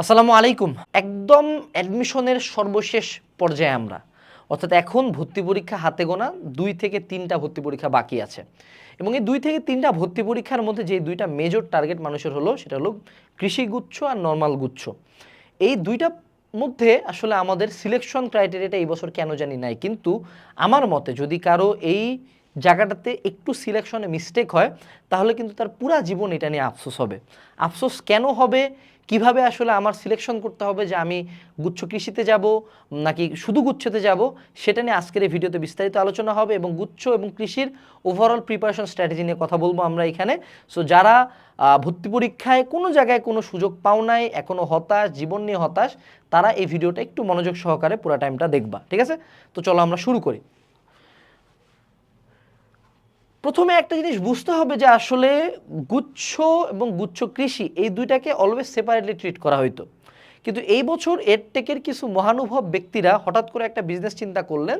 আসসালামু আলাইকুম। একদম অ্যাডমিশনের সর্বশেষ পর্যায়ে আমরা। অর্থাৎ এখন ভর্তি পরীক্ষা হাতে গোনা দুই থেকে তিনটা ভর্তি পরীক্ষা বাকি আছে। এবং এই দুই থেকে তিনটা ভর্তি পরীক্ষার মধ্যে যে দুইটা মেজর টার্গেট মানুষের হলো, সেটা হলো কৃষি গুচ্ছ আর নর্মাল গুচ্ছ। এই দুইটা মধ্যে আসলে আমাদের সিলেকশন ক্রাইটেরিয়াটা এই বছর কেন জানি নাই। কিন্তু আমার মতে যদি কারও এই জায়গাটাতে একটু সিলেকশনে মিস্টেক হয়, তাহলে কিন্তু তার পুরা জীবন এটা নিয়ে আফসোস হবে। আফসোস কেন হবে? কীভাবে আসলে আমার সিলেকশন করতে হবে যে আমি গুচ্ছ কৃষিতে যাব, নাকি শুধু গুচ্ছতে যাব, সেটা নিয়ে আজকের এই ভিডিওতে বিস্তারিত আলোচনা হবে এবং গুচ্ছ এবং কৃষির ওভারঅল প্রিপারেশন স্ট্র্যাটেজি নিয়ে কথা বলব আমরা এখানে। সো যারা ভর্তি পরীক্ষায় কোনো জায়গায় কোনো সুযোগ পাও নাই এখনও হতাশ, জীবন নিয়ে হতাশ, তারা এই ভিডিওটা একটু মনোযোগ সহকারে পুরো টাইমটা দেখবা, ঠিক আছে? তো চলো আমরা শুরু করি। প্রথমে একটা জিনিস বুঝতে হবে যে আসলে গুচ্ছ এবং গুচ্ছ কৃষি এই দুইটাকে অলওয়েজ সেপারেটলি ট্রিট করা হইতো। কিন্তু এই বছর এডটেকের কিছু মহানুভব ব্যক্তিরা হঠাৎ করে একটা বিজনেস চিন্তা করলেন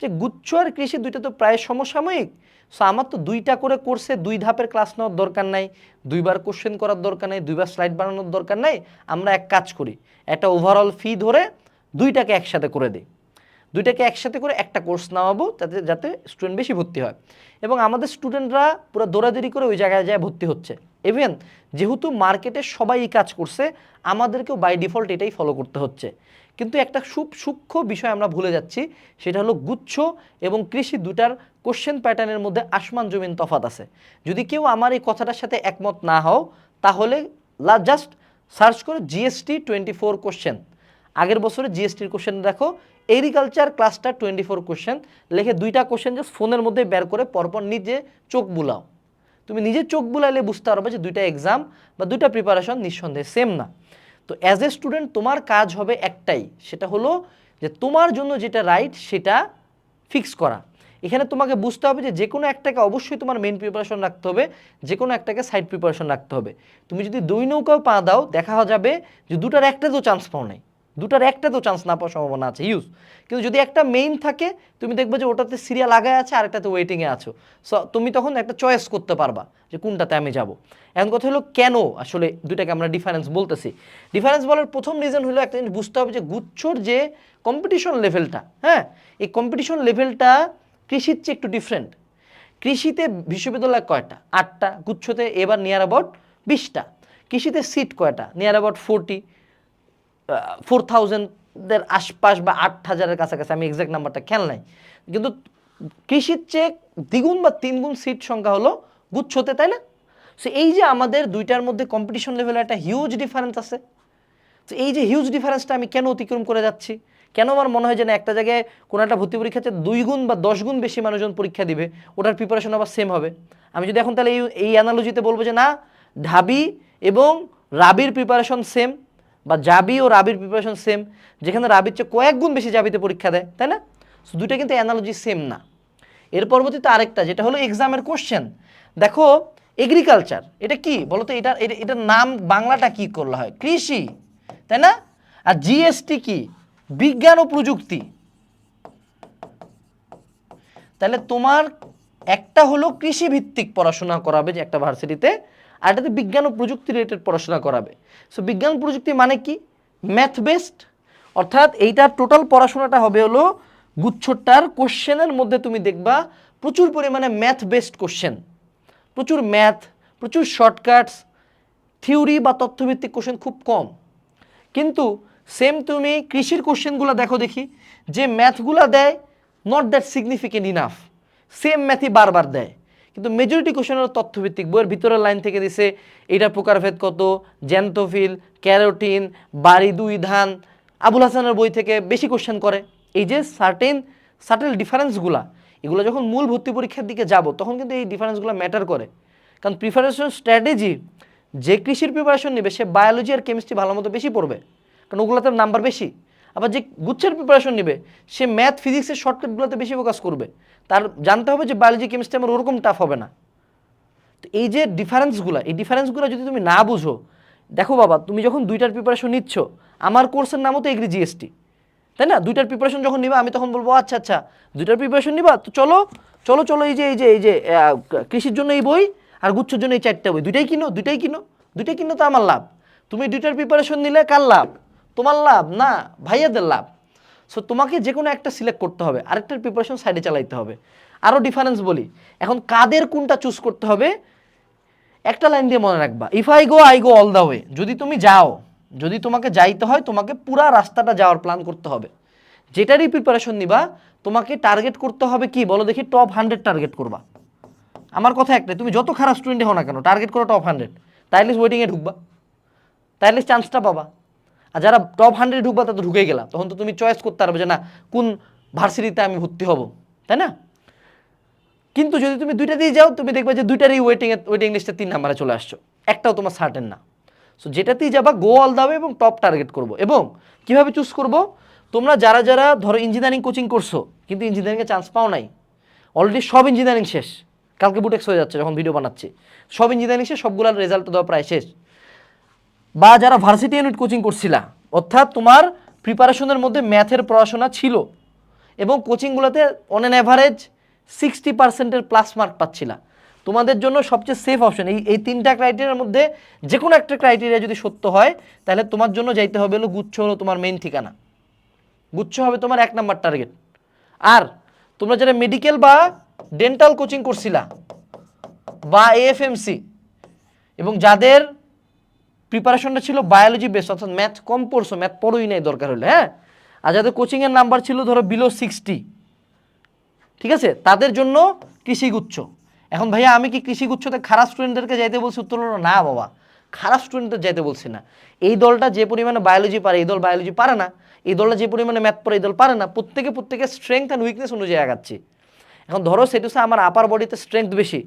যে গুচ্ছ আর কৃষি দুইটা তো প্রায় সমসাময়িক। সো আমার তো দুইটা করে কোর্সে দুই ধাপের ক্লাস নেওয়ার দরকার নাই, দুইবার কোশ্চেন করার দরকার নাই, দুইবার স্লাইড বানানোর দরকার নাই। আমরা এক কাজ করি, একটা ওভারঅল ফি ধরে দুইটাকে একসাথে করে দিই। দুইটাকে একসাথে করে একটা কোর্স নামাবো যাতে যাতে স্টুডেন্ট বেশি ভর্তি হয়। এবং আমাদের স্টুডেন্টরা পুরো দৌড়াদৌড়ি করে ওই জায়গায় যায় ভর্তি হচ্ছে। ইভেন যেহেতু মার্কেটে সবাই এই কাজ করছে, আমাদেরকেও বাই ডিফল্ট এটাই ফলো করতে হচ্ছে। কিন্তু একটা খুব সূক্ষ্ম বিষয় আমরা ভুলে যাচ্ছি, সেটা হলো গুচ্ছ এবং কৃষি দুটার কোশ্চেন প্যাটার্নের মধ্যে আসমান জমিন তফাত আছে। যদি কেউ আমার এই কথাটার সাথে একমত না হও, তাহলে জাস্ট সার্চ করো জিএসটি টোয়েন্টি ফোর কোশ্চেন আগের বছরে জিএসটির কোশ্চেন দেখো এগ্রিকালচার ক্লাসটা টোয়েন্টি ফোর কোশ্চেন, লিখে দুইটা কোশ্চেন জাস্ট ফোনের মধ্যে বের করে পরপর নিজে চোখ বুলাও। তুমি নিজে চোখ বুলাইলে বুঝতে পারবে যে দুইটা এক্সাম বা দুইটা প্রিপারেশন নিঃসন্দেহে সেম না। তো অ্যাজ এ স্টুডেন্ট তোমার কাজ হবে একটাই, সেটা হলো যে তোমার জন্য যেটা রাইট সেটা ফিক্স করা। এখানে তোমাকে বুঝতে হবে যে যে কোনো একটাকে অবশ্যই তোমার মেইন প্রিপারেশন রাখতে হবে যে কোনো একটাকে সাইড প্রিপারেশন রাখতে হবে। তুমি যদি দুই নৌকাও পা দাও, দেখা যাবে যে দুটার একটাতেও চান্স পাও নাই। দুটার একটা তো চান্স না পাওয়ার সম্ভাবনা আছে ইউজ কিন্তু যদি একটা মেইন থাকে, তুমি দেখবে যে ওটাতে সিরিয়াল আগায় আছে আর একটাতে ওয়েটিংয়ে আছো। সো তুমি তখন একটা চয়েস করতে পারবা যে কোনটাতে আমি যাব। এখন কথা হলো কেন? আসলে দুটাকে আমরা ডিফারেন্স বলতেছি। ডিফারেন্স বলার প্রথম রিজন হলো একটা জিনিস বুঝতে হবে যে গুচ্ছর যে কম্পিটিশন লেভেলটা হ্যাঁ? এই কম্পিটিশন লেভেলটা কৃষির চেয়ে একটু ডিফারেন্ট কৃষিতে বিশ্ববিদ্যালয় কয়টা? আটটা। গুচ্ছতে এবার নিয়ার অ্যাবাউট বিশটা। কৃষিতে সিট কয়টা? নিয়ার অ্যাবাউট ফোরটি ফোর থাউজেন্ডের আশপাশ বা আট হাজারের কাছাকাছি, আমি এক্সাক্ট নাম্বারটা খেয়াল নাই। কিন্তু কৃষির চেয়ে দ্বিগুণ বা তিনগুণ সিট সংখ্যা হলো গুচ্ছতে, তাই না? সো এই যে আমাদের দুইটার মধ্যে কম্পিটিশন লেভেলে একটা হিউজ ডিফারেন্স আছে। তো এই যে হিউজ ডিফারেন্সটা আমি কেন অতিক্রম করে যাচ্ছি? কেন আমার মনে হয় যে না একটা জায়গায় কোনো একটা ভর্তি পরীক্ষাতে দুই গুণ বা দশ গুণ বেশি মানুষজন পরীক্ষা দিবে, ওটার প্রিপারেশন আবার সেম হবে। আমি যদি এখন তাহলে এই এই অ্যানালজিতে বলব যে না, ঢাবি এবং রাবির প্রিপারেশন সেম বা জাবি ও রাবির প্রিপারেশন সেম যেখানে রাবির চেয়ে কয়েক গুণ বেশি জাবিতে পরীক্ষা দেয়, তাই না? দুইটা কিন্তু অ্যানালজি সেম না। এর পরবর্তীতে আরেকটা, যেটা হলো এক্সামের কোশ্চেন দেখো এগ্রিকালচার এটা কি? বলো তো এটা, এটা- এটার নাম বাংলাটা কি করলে হয়? কৃষি, তাই না? আর জিএসটি কি? বিজ্ঞান ও প্রযুক্তি। তাহলে তোমার একটা হলো কৃষি ভিত্তিক পড়াশোনা করাবে যে একটা ভার্সিটিতে আর এটাতে বিজ্ঞান ও প্রযুক্তি রিলেটেড পড়াশোনা করাবে। সো বিজ্ঞান প্রযুক্তি মানে কি? ম্যাথ বেসড অর্থাৎ এইটার টোটাল পড়াশোনাটা হবে হলো গুচ্ছটার কোশ্চেনের মধ্যে তুমি দেখবা প্রচুর পরিমাণে ম্যাথ বেসড কোশ্চেন প্রচুর ম্যাথ প্রচুর শর্টকাটস থিওরি বা তথ্যভিত্তিক কোশ্চেন খুব কম। কিন্তু সেম তুমি কৃষির কোশ্চেনগুলো দেখো দেখি, যে ম্যাথগুলো দেয় not that significant enough same ম্যাথই বারবার দেয়। কিন্তু মেজরিটি কোশ্চেন হলো তথ্যভিত্তিক বইয়ের ভিতরের লাইন থেকে দিছে, এটা প্রকারভেদ কত? জ্যান্তফিল ক্যারোটিন, বাড়ি দুই ধান, আবুল হাসানের বই থেকে বেশি কোশ্চেন করে। এই যে সার্টেন সার্টেল ডিফারেন্সগুলা এগুলো যখন মূল ভর্তি পরীক্ষার দিকে যাব, তখন কিন্তু এই ডিফারেন্সগুলো ম্যাটার করে। কারণ প্রিপারেশন স্ট্র্যাটেজি যে কৃষির প্রিপারেশন নেবে, সে বায়োলজি আর কেমিস্ট্রি ভালো মতো বেশি পড়বে। কারণ ওগুলোতে নাম্বার বেশি। আবার যে গুচ্ছের প্রিপারেশন নেবে, সে ম্যাথ ফিজিক্সের শর্টকাটগুলোতে বেশি ফোকাস করবে। তার জানতে হবে যে বায়োলজি কেমিস্ট্রি আমার ওরকম টাফ হবে না। তো এই যে ডিফারেন্সগুলো এই ডিফারেন্সগুলো যদি তুমি না বুঝো, দেখো বাবা, তুমি যখন দুইটার প্রিপারেশন নিচ্ছ, আমার কোর্সের নামও তো এগ্রি জিএসটি তাই না? দুইটার প্রিপারেশন যখন নিবা, আমি তখন বলব আচ্ছা আচ্ছা দুইটার প্রিপারেশন নিবা, তো চলো চলো চলো, এই যে এই যে এই যে কৃষির জন্য এই বই আর গুচ্ছের জন্য এই চারটা বই। দুইটাই কিনো দুইটাই কিনো দুইটাই কিনো তো আমার লাভ। তুমি দুইটার প্রিপারেশন নিলে কার লাভ? তোমার লাভ না ভাইয়াদের লাভ? সো তোমাকে যে কোনো একটা সিলেক্ট করতে হবে, আরেকটার প্রিপারেশন সাইডে চালাইতে হবে। আরও ডিফারেন্স বলি, এখন কাদের কোনটা চুজ করতে হবে, একটা লাইন দিয়ে মনে রাখবা if I go I go all the way যদি তুমি যাও, যদি তোমাকে যাইতে হয়, তোমাকে পুরা রাস্তাটা যাওয়ার প্ল্যান করতে হবে। যেটারই প্রিপারেশন নিবা, তোমাকে টার্গেট করতে হবে কি? বলো দেখি টপ হান্ড্রেড টার্গেট করবা। আমার কথা একটাই, তুমি যত খারাপ স্টুডেন্টে হও না কেন টার্গেট করো টপ হান্ড্রেড তাইলে ওয়েটিংয়ে ঢুকবা। তাইলে চান্সটা পাবা। আর যারা টপ হান্ড্রেড ঢুকবা তা তো ঢুকে গেলা। তখন তো তুমি চয়েস করতে পারবে যে না, কোন ভার্সিটিতে আমি ভর্তি হব, তাই না? কিন্তু যদি তুমি দুইটা দিয়ে যাও, তুমি দেখবে যে দুইটারই ওয়েটিং ওয়েটিং লিস্টে তিন নাম্বারে চলে আসছো। একটাও তোমার সার্টেন না। সো যেটাতেই যাবা গো অল দাবে এবং টপ টার্গেট করব। এবং কীভাবে চুজ করব? তোমরা যারা যারা ধরো ইঞ্জিনিয়ারিং কোচিং করছ, কিন্তু ইঞ্জিনিয়ারিংয়ে চান্স পাও নাই অলরেডি সব ইঞ্জিনিয়ারিং শেষ। কালকে বুটেক্স হয়ে যাচ্ছে যখন ভিডিও বানাচ্ছি। সব ইঞ্জিনিয়ারিং শেষ, সবগুলোর রেজাল্ট দেওয়া প্রায় শেষ। বা যারা ভার্সিটি ইউনিট কোচিং করছিলা, অর্থাৎ তোমার প্রিপারেশনের মধ্যে ম্যাথের পড়াশোনা ছিল এবং কোচিংগুলোতে অন অ্যান অ্যাভারেজ সিক্সটি পার্সেন্টের প্লাস মার্ক পাচ্ছিলা। তোমাদের জন্য সবচেয়ে সেফ অপশন এই এই তিনটা ক্রাইটেরিয়ার মধ্যে যে কোনো একটা ক্রাইটেরিয়া যদি সত্য হয়, তাহলে তোমার জন্য যাইতে হবে হলো গুচ্ছ হলো তোমার মেইন ঠিকানা। গুচ্ছ হবে তোমার এক নাম্বার টার্গেট আর তোমরা যারা মেডিকেল বা ডেন্টাল কোচিং করছিলা বা এএফএমসি এবং যাদের প্রিপারেশনটা ছিল বায়োলজি বেস অর্থাৎ ম্যাথ কম পড়ছো ম্যাথ পড়োই নাই দরকার হলে হ্যাঁ? আর যাদের কোচিংয়ের নাম্বার ছিল, ধরো বিলো সিক্সটি ঠিক আছে? তাদের জন্য কৃষিগুচ্ছ। এখন ভাইয়া, আমি কি কৃষিগুচ্ছতে খারাপ স্টুডেন্টদেরকে যাইতে বলছি? উত্তর হলো, না বাবা, খারাপ স্টুডেন্টদের যাইতে বলছি না। এই দলটা যে পরিমাণে বায়োলজি পারে, এই দল বায়োলজি পারে না। এই দলটা যে পরিমাণে ম্যাথ পড়ে, এই দল পারে না। প্রত্যেকে প্রত্যেকের স্ট্রেংথ অ্যান্ড উইকনেস অনুযায়ী আগাচ্ছি। এখন ধরো সেটা হচ্ছে আমার আপার বডিতে স্ট্রেংথ বেশি,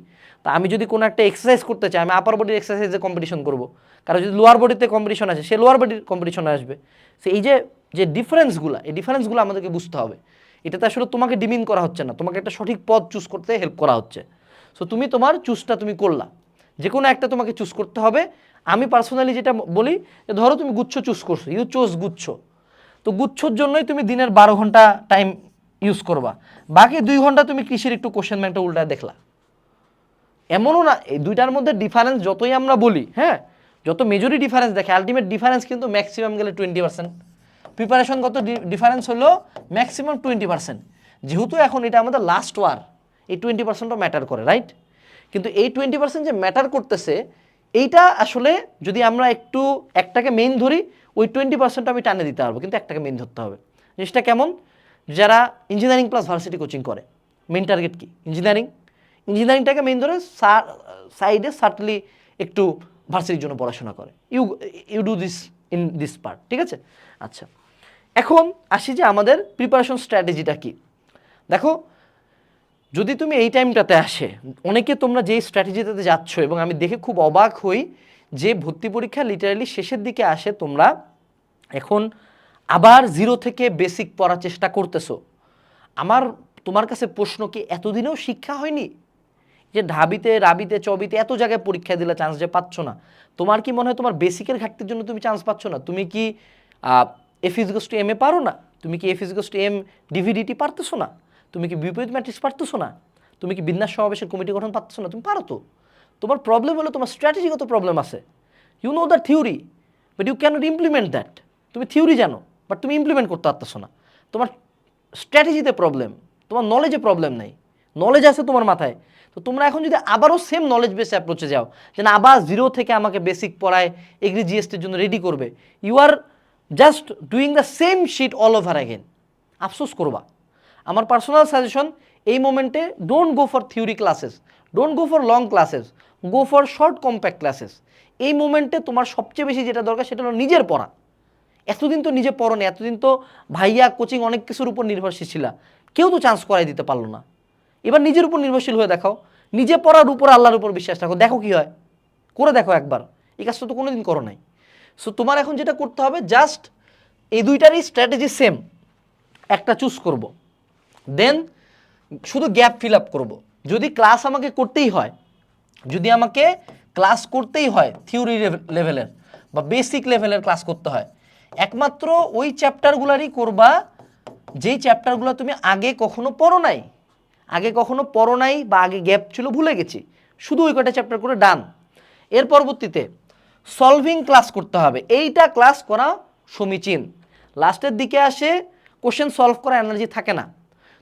তা আমি যদি কোনো একটা এক্সারসাইজ করতে চাই, আমি আপার বডির এক্সারসাইজে কম্পিটিশন করব। কারণ যদি লোয়ার বডিতে কম্পিটিশন আছে সে লোয়ার বডির কম্পিটিশনে আসবে। সে এই যে যে ডিফারেন্সগুলো এই ডিফারেন্সগুলো আমাদেরকে বুঝতে হবে। এটাতে আসলে তোমাকে ডিমিন করা হচ্ছে না, তোমাকে একটা সঠিক পথ চুজ করতে হেল্প করা হচ্ছে। সো তুমি তোমার চুজটা তুমি করলা। যে কোনো একটা তোমাকে চুজ করতে হবে। আমি পার্সোনালি যেটা বলি, যে ধরো তুমি গুচ্ছ চুজ করছ ইউ চোজ গুচ্ছ। তো গুচ্ছর জন্যই তুমি দিনের বারো ঘণ্টা টাইম ইউজ করবা। বাকি দুই ঘণ্টা তুমি কৃষির একটু কোশ্চেন ব্যাংকটা উল্টায় দেখলা। এমনও না, এই দুইটার মধ্যে ডিফারেন্স যতই আমরা বলি হ্যাঁ যত মেজরি ডিফারেন্স দেখে আলটিমেট ডিফারেন্স কিন্তু ম্যাক্সিমাম গেলে টোয়েন্টি পার্সেন্ট প্রিপারেশন কত ডিফারেন্স হলো? ম্যাক্সিমাম টোয়েন্টি পার্সেন্ট যেহেতু এখন এটা আমাদের লাস্ট ওয়ার এই টোয়েন্টি পার্সেন্টও ম্যাটার করে রাইট কিন্তু এই টোয়েন্টি পার্সেন্ট যে ম্যাটার করতেছে, এইটা আসলে যদি আমরা একটু একটাকে মেইন ধরি, ওই টোয়েন্টি পার্সেন্ট আমি টানে দিতে পারব, কিন্তু একটাকে মেইন ধরতে হবে। জিনিসটা কেমন? যারা ইঞ্জিনিয়ারিং প্লাস ভার্সিটি কোচিং করে মেইন টার্গেট কি? ইঞ্জিনিয়ারিং ইঞ্জিনিয়ারিংটাকে মেইন ধরে সাইডে সার্টলি একটু ভার্সিটির জন্য পড়াশোনা করে। You you do this in this part ঠিক আছে? আচ্ছা এখন আসি যে আমাদের প্রিপারেশন স্ট্র্যাটেজিটা কি? দেখো, যদি তুমি এই টাইমটাতে আসে, অনেকে তোমরা যেই স্ট্র্যাটেজিটাতে যাচ্ছ, এবং আমি দেখে খুব অবাক হই যে ভর্তি পরীক্ষা লিটারালি শেষের দিকে আসে তোমরা এখন আবার জিরো থেকে বেসিক পড়ার চেষ্টা করতেছো। আমার, তোমার কাছে প্রশ্ন কি এতদিনেও শিক্ষা হয়নি? যে ঢাবিতে, রাবিতে, চবিতে এত জায়গায় পরীক্ষা দিলে চান্স যে পাচ্ছ না। তোমার কি মনে হয় তোমার বেসিকের ঘাটতির জন্য তুমি চান্স পাচ্ছ না? তুমি কি এফ ইজগোস টু এম এ পারো না? তুমি কি এফ ইজগোস টু এম ডিভিডিটি পারতেছো না? তুমি কি বিপরীত ম্যাট্রিক্স পারতেছো না? তুমি কি বিন্যাস সমাবেশের কমিটি গঠন পারতেছো না? তুমি পারো তো। তোমার প্রবলেম হলো তোমার স্ট্র্যাটেজিগত প্রবলেম আছে। You know the theory but you can't implement that তুমি থিওরি জানো। বাট তুমি ইমপ্লিমেন্ট করতে পারতেছো না। তোমার স্ট্র্যাটেজিতে প্রবলেম তোমার নলেজে প্রবলেম নেই। নলেজ আছে তোমার মাথায়। তো তোমরা এখন যদি আবারও সেম নলেজ বেসে অ্যাপ্রোচে যাও, যে না, আবার জিরো থেকে আমাকে বেসিক পড়ায়, এগ্রি জিএসটির জন্য রেডি করবে you are just doing the same sheet all over again আফসোস করবা। আমার পার্সোনাল সাজেশন এই মোমেন্টে don't go for theory classes don't go for long classes go for short compact classes এই মোমেন্টে তোমার সবচেয়ে বেশি যেটা দরকার, সেটা হলো নিজের পড়া। এতদিন তো নিজে পড়ো না, এতদিন তো ভাইয়া কোচিং অনেক কিছুর উপর নির্ভরশীল ছিলা। কেউ তো চান্স করাই দিতে পারল না। এবার নিজের উপর নির্ভরশীল হয়ে দেখাও। নিজে পড়ার উপর আল্লাহর উপর বিশ্বাস রাখো। দেখো কি হয়। করে দেখো একবার। এই কাজটা তো কোনোদিন করো নাই। সো তোমার এখন যেটা করতে হবে জাস্ট এই দুইটারই স্ট্র্যাটেজি সেম একটা চুজ করব। দেন শুধু গ্যাপ ফিল আপ করব। যদি ক্লাস আমাকে করতেই হয়, যদি আমাকে ক্লাস করতেই হয় থিওরি লেভেলের বা বেসিক লেভেলের ক্লাস করতে হয় একমাত্র ওই চ্যাপ্টারগুলারই করবা, যেই চ্যাপ্টারগুলো তুমি আগে কখনো পড়ো নাই। আগে কখনো পড়ো নাই বা আগে গ্যাপ ছিল, ভুলে গেছি। শুধু ওই কটা চ্যাপ্টার করে ডান এর পরবর্তীতে সলভিং ক্লাস করতে হবে। এইটা ক্লাস করা সমীচীন। লাস্টের দিকে আসে কোশ্চেন সলভ করা এনার্জি থাকে না।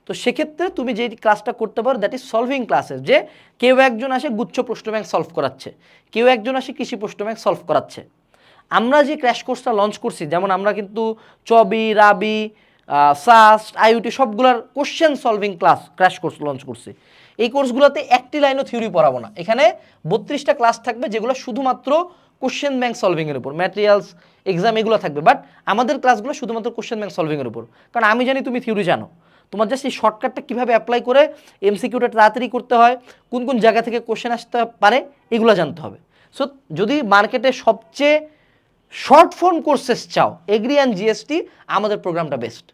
তো সেক্ষেত্রে তুমি যে ক্লাসটা করতে পারো দ্যাট ইজ সলভিং ক্লাসেস যে কেউ একজন আসে গুচ্ছ প্রশ্ন ব্যাংক সলভ করাচ্ছে। কেউ একজন আসে কৃষি প্রশ্ন ব্যাংক সলভ করাচ্ছে। আমরা যে ক্র্যাশ কোর্সটা লঞ্চ করছি, যেমন আমরা কিন্তু চবি রাবি সাস্ট আইওটি সবগুলোর question solving class crash course launch করছি। এই কোর্সগুলোতে একটি লাইনও থিওরি পড়াবো না। এখানে বত্রিশটা ক্লাস থাকবে যেগুলো শুধুমাত্র কোশ্চেন ব্যাংক সলভিংয়ের উপর ম্যাটেরিয়ালস এক্সাম এগুলো থাকবে। বাট আমাদের ক্লাসগুলো শুধুমাত্র কোশ্চেন ব্যাংক সলভিংয়ের উপর। কারণ আমি জানি তুমি থিওরি জানো। তোমার জাস্ট এই শর্টকাটটা কীভাবে অ্যাপ্লাই করে এমসিকিউটা তাড়াতাড়ি করতে হয়, কোন কোন জায়গা থেকে কোশ্চেন আসতে পারে, এগুলো জানতে হবে। সো যদি মার্কেটে সবচেয়ে শর্ট ফর্ম কোর্সেস চাও এগ্রি অ্যান্ড জিএসটি আমাদের প্রোগ্রামটা বেস্ট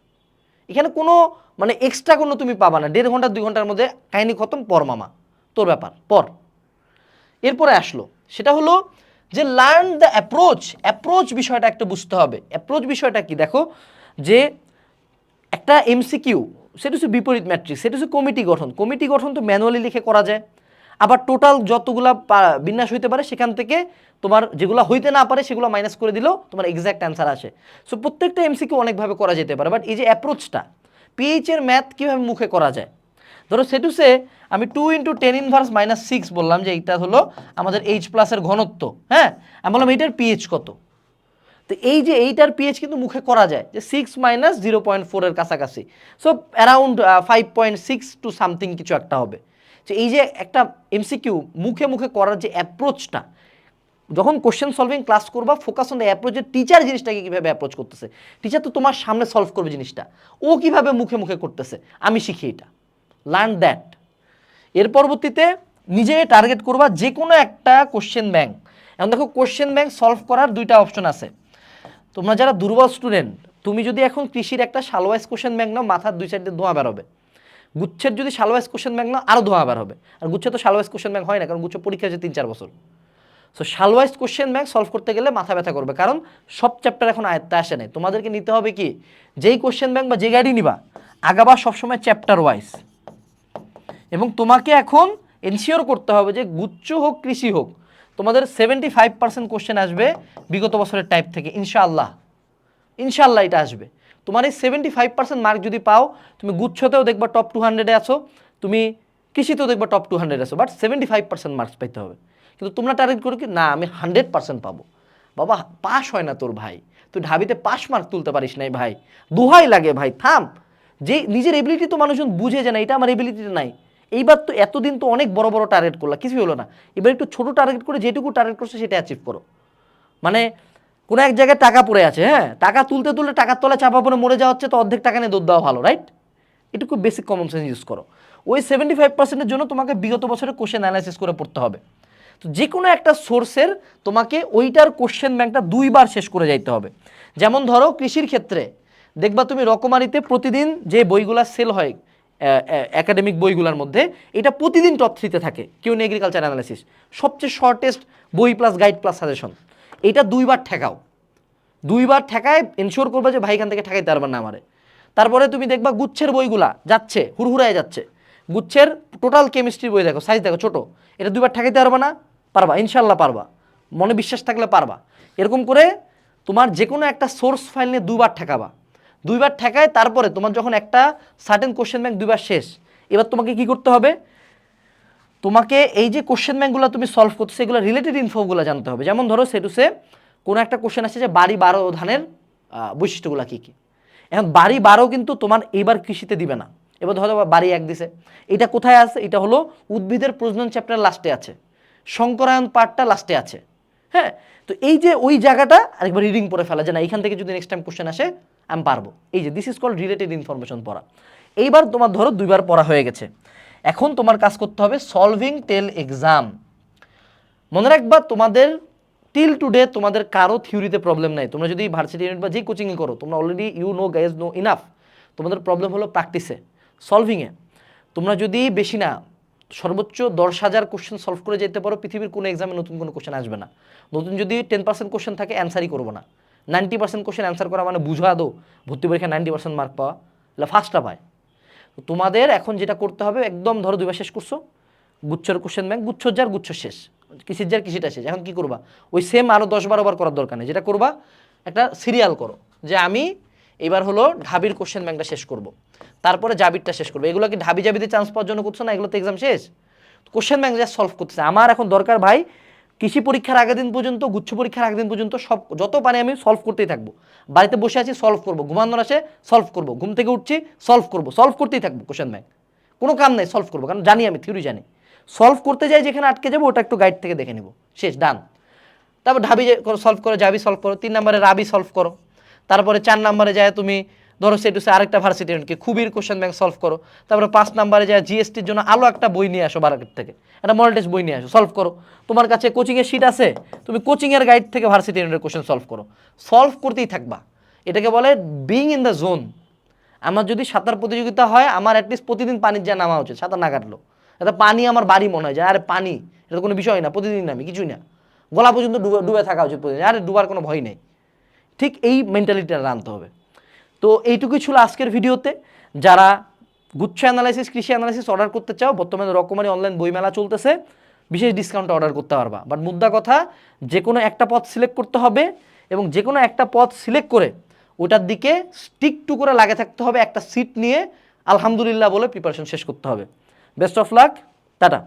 এখানে কোনো মানে এক্সট্রা কোনো তুমি পাবা না, দেড় ঘণ্টা, দুই ঘণ্টার মধ্যে কাহিনী খতম, পর মামা। তোর ব্যাপার, পর। এরপরে আসলো, সেটা হলো যে লার্ন দ্য অ্যাপ্রোচ অ্যাপ্রোচ বিষয়টা একটা বুঝতে হবে। অ্যাপ্রোচ বিষয়টা কি? দেখো, যে একটা এমসিকিউ সেটা হচ্ছে বিপরীত ম্যাট্রিক্স সেটা হচ্ছে কমিটি গঠন। কমিটি গঠন তো ম্যানুয়ালি লিখে করা যায়। আবার টোটাল যতগুলা বিন্যাস হইতে পারে, সেখান থেকে তোমার যেগুলো হইতে না পারে সেগুলো মাইনাস করে দিলেও তোমার এক্স্যাক্ট অ্যান্সার আসে। সো প্রত্যেকটা এমসিকিউ অনেকভাবে করা যেতে পারে বাট এই যে অ্যাপ্রোচটা পিএইচ এর ম্যাথ কীভাবে মুখে করা যায়? ধরো সেটুসে আমি two into ten inverse minus six বললাম যে এইটা হলো আমাদের এইচ প্লাসের ঘনত্ব হ্যাঁ? আমি বললাম এইটার পিএইচ কত? তো এই যে এইটার পিএইচ কিন্তু মুখে করা যায়, যে সিক্স মাইনাস জিরো পয়েন্ট ফোরের কাছাকাছি। So around five point six two something কিছু একটা হবে। তো এই যে একটা এমসিকিউ মুখে মুখে করার যে অ্যাপ্রোচটা যখন কোশ্চেন সলভিং ক্লাস করবা ফোকাস অন দ্য অ্যাপ্রোচ যে টিচার জিনিসটাকে কীভাবে অ্যাপ্রোচ করতেছে। টিচার তো তোমার সামনে সলভ করবে জিনিসটা। ও কীভাবে মুখে মুখে করতেছে? আমি শিখি এটা। লার্ন দ্যাট এর পরবর্তীতে নিজে টার্গেট করবা যে কোনো একটা কোশ্চেন ব্যাংক এখন দেখো কোশ্চেন ব্যাংক সলভ করার দুইটা অপশন আছে। তোমরা যারা দুর্বল স্টুডেন্ট তুমি যদি এখন কৃষির একটা সালোয়াইজ কোশ্চেন ব্যাংক নাও, মাথার দুই সাইডে ধোঁয়া বেরোবে গুচ্ছের যদি সালোয়াইজ কোশ্চেন ব্যাংক নাও আরও ধোঁয়া বের হবে। আর গুচ্ছে তো সালোয়াইজ কোশ্চেন ব্যাংক হয় না, কারণ গুচ্ছ পরীক্ষা আছে তিন চার বছর। সো সালোয়াইজ কোশ্চেন ব্যাংক সলভ করতে গেলে মাথা ব্যথা করবে। কারণ সব চ্যাপ্টার এখন আয়ত্তে আসে নাই। তোমাদেরকে নিতে হবে কি? যেই কোশ্চেন ব্যাংক বা যে গাড়ি নিবা, আগাবা সবসময় চ্যাপ্টার ওয়াইজ এবং তোমাকে এখন এনশিওর করতে হবে যে গুচ্ছ হোক, কৃষি হোক, তোমাদের সেভেন্টি ফাইভ পার্সেন্ট কোশ্চেন আসবে বিগত বছরের টাইপ থেকে। ইনশাআল্লাহ। ইনশাআল্লাহ এটা আসবে। তোমার এই সেভেন্টি ফাইভ পার্সেন্ট মার্ক যদি পাও, তুমি গুচ্ছতেও দেখবা টপ টু হান্ড্রেডে আছো, তুমি কৃষিতেও দেখবা টপ টু হান্ড্রেড আছো but seventy five percent marks পাইতে হবে। কিন্তু তোমরা টার্গেট করো কি, না, আমি হান্ড্রেড পার্সেন্ট পাবো। বাবা, পাস হয় না তোর ভাই। তুই ঢাবিতে পাস মার্ক তুলতে পারিস নাই ভাই। দুহাই লাগে ভাই, থাম। যে নিজের এবিলিটি তো মানুষজন বুঝে যে না, এটা আমার এবিলিটিটা নাই। এইবার তো এতদিন তো অনেক বড় বড় টার্গেট করলা, কিছুই হলো না। এবার একটু ছোট টার্গেট করে যেটুকু টার্গেট করছে সেটা অ্যাচিভ করো। মানে কোনো এক জায়গায় টাকা পড়ে আছে হ্যাঁ? টাকা তুলতে তুলতে টাকার তলায় চাপা পড়ে মরে যাওয়া হচ্ছে, তো অর্ধেক টাকা নিয়ে দৌড় দেওয়া ভালো রাইট এটুকু বেসিক কমন সেন্স ইউজ করো। ওই সেভেন্টি ফাইভ পার্সেন্টের জন্য তোমাকে বিগত বছরের কোশ্চেন অ্যানালাইসিস করে পড়তে হবে। তো যে কোনো একটা সোর্সের তোমাকে ওইটার কোশ্চেন ব্যাংকটা দুইবার শেষ করে যাইতে হবে। যেমন ধরো কৃষির ক্ষেত্রে, দেখবা তুমি রকমারিতে প্রতিদিন যে বইগুলা সেল হয় একাডেমিক বইগুলোর মধ্যে, এটা প্রতিদিন টপ থ্রিতে থাকে কিউন এগ্রিকালচার অ্যানালিসিস সবচেয়ে শর্টেস্ট বই প্লাস গাইড প্লাস সাজেশন এটা দুইবার ঠেকাও। দুইবার ঠেকায় এনশিওর করবে যে ভাইখান থেকে ঠেকাইতে পারবে না আমারে। তারপরে তুমি দেখবা গুচ্ছের বইগুলা যাচ্ছে, হুড়হুড়ায় যাচ্ছে। গুচ্ছের টোটাল কেমিস্ট্রি বই দেখো সাইজ দেখো, ছোটো। এটা দুইবার ঠেকাইতে পারবে না পারবা ইনশাল্লাহ পারবা। মনে বিশ্বাস থাকলে পারবা। এরকম করে তোমার যে কোনো একটা সোর্স ফাইল নিয়ে দুবার ঠেকাবা। দুইবার ঠেকায় তারপরে তোমার যখন একটা সার্টেন কোশ্চেন ব্যাংক দুইবার শেষ, এবার তোমাকে কি করতে হবে? তোমাকে এই যে কোশ্চেন ব্যাংকগুলো তুমি সলভ করছ সেগুলো রিলেটেড ইনফোগুলো জানতে হবে। যেমন ধরো সেটুসে কোনো একটা কোশ্চেন আছে যে বাড়ি বারো ধানের বৈশিষ্ট্যগুলো কী কী? এখন বাড়ি বারো কিন্তু তোমার এইবার কৃষিতে দিবে না। এবার ধরো বাড়ি এক দিছে। এটা কোথায় আছে? এটা হলো উদ্ভিদের প্রজনন চ্যাপ্টার লাস্টে আছে। শঙ্করায়ন পার্টটা লাস্টে আছে। হ্যাঁ? তো এই যে ওই জায়গাটা আরেকবার রিডিং পড়ে ফেলা যে না, এখান থেকে যদি নেক্সট টাইম কোশ্চেন আসে, আমি পারব। এই যে this is call related information পড়া। এইবার তোমার ধরো দুইবার পড়া হয়ে গেছে। এখন তোমার কাজ করতে হবে সলভিং টেল এক্সাম মনে রাখবা তোমাদের টিল টুডে তোমাদের কারও থিওরিতে প্রবলেম নাই। তোমরা যদি ভার্সিটি ইউনিট বা যে কোচিংয়ে করো, তোমরা already you know guys no enough তোমাদের প্রবলেম হলো প্র্যাকটিসে সলভিংয়ে তোমরা যদি বেশি না সর্বোচ্চ দশ হাজার কোশ্চেন সলভ করে যেতে পারো, পৃথিবীর কোনো এক্সামে নতুন কোনো কোশ্চেন আসবে না। নতুন যদি টেন পার্সেন্ট কোশ্চেন থাকে অ্যান্সারই করব না। নাইনটি পার্সেন্ট কোশ্চেন অ্যান্সার করা মানে বুঝা দো, ভর্তি পরীক্ষায় নাইনটি পার্সেন্ট মার্ক পাওয়া। এটা ফার্স্টটা পায়। তো তোমাদের এখন যেটা করতে হবে, একদম ধরো দুইবার শেষ করছ গুচ্ছর কোশ্চেন ব্যাংক গুচ্ছ যার গুচ্ছ শেষ। কৃষির যার কৃষিটা শেষ। এখন কি করবা? ওই সেম আরও দশ বারো বার করার দরকার নেই। যেটা করবা, একটা সিরিয়াল করো, যে আমি এবার হলো ঢাবির কোশ্চেন ব্যাংকটা শেষ করব। তারপরে জাবিরটা শেষ করব। এগুলো কি ঢাবি জাবিতে চান্স পাওয়ার জন্য করছ না? এগুলো তো এক্সাম শেষ? কোশ্চেন ব্যাংক যা সলভ করতেছে। আমার এখন দরকার ভাই, কৃষি পরীক্ষার আগের দিন পর্যন্ত, গুচ্ছ পরীক্ষার আগের দিন পর্যন্ত সব, যত পারে আমি সলভ করতেই থাকব। বাড়িতে বসে আছি সলভ করব। ঘুমানোর আসে সলভ করব। ঘুম থেকে উঠছি সলভ করব। সলভ করতেই থাকব কোশ্চেন ব্যাংক কোনো কাম নাই সলভ করব। কারণ জানি আমি থিওরি জানি। সলভ করতে যাই যেখানে আটকে যাব, ওটা একটু গাইড থেকে দেখে নেব। শেষ ডান তারপর ঢাবি সলভ করো, জাবি সলভ করো। তিন নম্বরে রাবি সলভ করো। তারপরে চার নম্বরে যায় তুমি ধরো সেটুসে আরেকটা ভার্সিটি খুবির কোশ্চেন ব্যাংক সলভ করো। তারপরে পাঁচ নম্বরে যায় জিএসটির জন্য আলো একটা বই নিয়ে আসো বারাকের থেকে। একটা মডেল বই নিয়ে আসো সলভ করো। তোমার কাছে কোচিংয়ের শিট আছে, তুমি কোচিংয়ের গাইড থেকে ভার্সিটি ইউনিটের কোশ্চেন সলভ করো। সলভ করতেই থাকবা। এটাকে বলে বিং ইন দ্য জোন আমার যদি সাঁতার প্রতিযোগিতা হয়, আমার অ্যাটলিস্ট প্রতিদিন পানির যা নামা উচিত, সাঁতার না কাটলো। এটা পানি আমার বাড়ি মনে হয়, যে আরে পানি, এটা কোনো বিষয় না প্রতিদিন নামি, কিছুই না। গলা পর্যন্ত ডুবে ডুবে থাকা উচিত প্রতিদিন, আরে ডুবার কোনো ভয় নেই। ঠিক এই মেন্টালিটিটা আনতে হবে। তো এইটুকুই ছিল আজকের ভিডিওতে। যারা গুচ্ছ অ্যানালাইসিস কৃষি অ্যানালাইসিস অর্ডার করতে চাও, বর্তমানে রকমারি অনলাইন বইমেলা চলতেছে, বিশেষ ডিসকাউন্টে অর্ডার করতে পারবা। বাট মুদ্রা কথা যে কোনো একটা পথ সিলেক্ট করতে হবে এবং যে কোনো একটা পথ সিলেক্ট করে ওটার দিকে স্টিক টু করে লাগে থাকতে হবে, একটা সিট নিয়ে আলহামদুলিল্লাহ বলে প্রিপারেশন শেষ করতে হবে। Best of luck tata.